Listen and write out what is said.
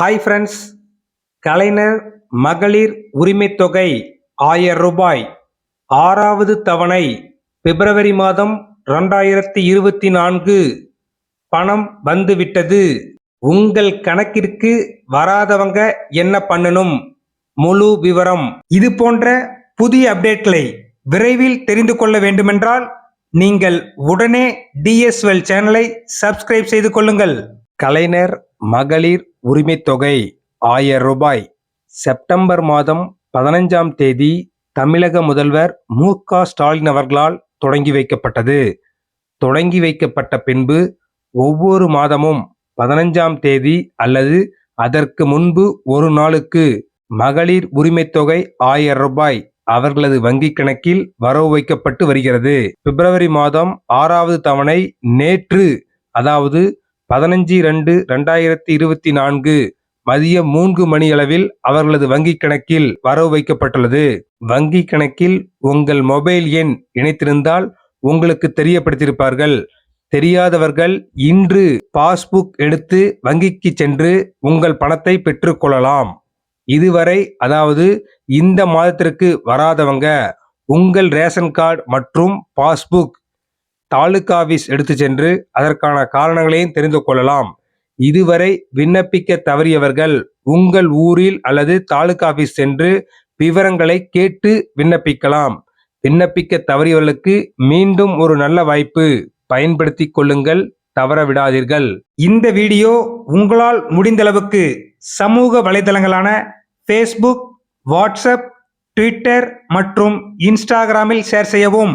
Hi friends கலைஞர் மகளிர் உரிமை தொகை ஆயிரம் ரூபாய். ஆறாவது தவணை பிப்ரவரி மாதம் ரெண்டாயிரத்தி இருபத்தி நான்கு. பணம் வந்துவிட்டது உங்கள் கணக்கிற்கு வராதவங்க என்ன பண்ணணும்? முழு விவரம். இது போன்ற புதிய அப்டேட்களை விரைவில் தெரிந்து கொள்ள வேண்டுமென்றால் நீங்கள் உடனே டிஎஸ்எல் சேனலை சப்ஸ்கிரைப் செய்து கொள்ளுங்கள். கலைஞர் மகளிர் உரிமைத்தொகை ஆயிரம் ரூபாய். செப்டம்பர் மாதம் பதினஞ்சாம் தேதி தமிழக முதல்வர் மு. க. ஸ்டாலின் அவர்களால் தொடங்கி வைக்கப்பட்டது. தொடங்கி வைக்கப்பட்ட பின்பு ஒவ்வொரு மாதமும் பதினஞ்சாம் தேதி அல்லது அதற்கு முன்பு ஒரு நாளுக்கு மகளிர் உரிமைத்தொகை ஆயிரம் ரூபாய் அவர்களது வங்கிக் கணக்கில் வரவு வைக்கப்பட்டு வருகிறது. பிப்ரவரி மாதம் ஆறாவது தவணை நேற்று அதாவது பதினஞ்சு ரெண்டு ரெண்டாயிரத்தி இருபத்தி நான்கு மதியம் மூன்று மணி அளவில் அவர்களது வங்கிக் கணக்கில் வரவு வைக்கப்பட்டுள்ளது. வங்கி கணக்கில் உங்கள் மொபைல் எண் இணைத்திருந்தால் உங்களுக்கு தெரியப்படுத்தியிருப்பார்கள். தெரியாதவர்கள் இன்று பாஸ்புக் எடுத்து வங்கிக்கு சென்று உங்கள் பணத்தை பெற்றுக்கொள்ளலாம் இதுவரை அதாவது இந்த மாதத்திற்கு வராதவங்க உங்கள் ரேஷன் கார்டு மற்றும் பாஸ்புக் தாலுகா ஆஃபீஸ் எடுத்து சென்று அதற்கான காரணங்களையும் தெரிந்து கொள்ளலாம். இதுவரை விண்ணப்பிக்க தவறியவர்கள் உங்கள் ஊரில் அல்லது தாலுகா ஆஃபீஸ் சென்று விவரங்களை கேட்டு விண்ணப்பிக்கலாம். விண்ணப்பிக்க தவறியவர்களுக்கு மீண்டும் ஒரு நல்ல வாய்ப்பு. பயன்படுத்தி கொள்ளுங்கள் தவற விடாதீர்கள் இந்த வீடியோ உங்களால் முடிந்தளவுக்கு சமூக வலைதளங்களான ஃபேஸ்புக் வாட்ஸ்அப் ட்விட்டர் மற்றும் இன்ஸ்டாகிராமில் ஷேர் செய்யவும்.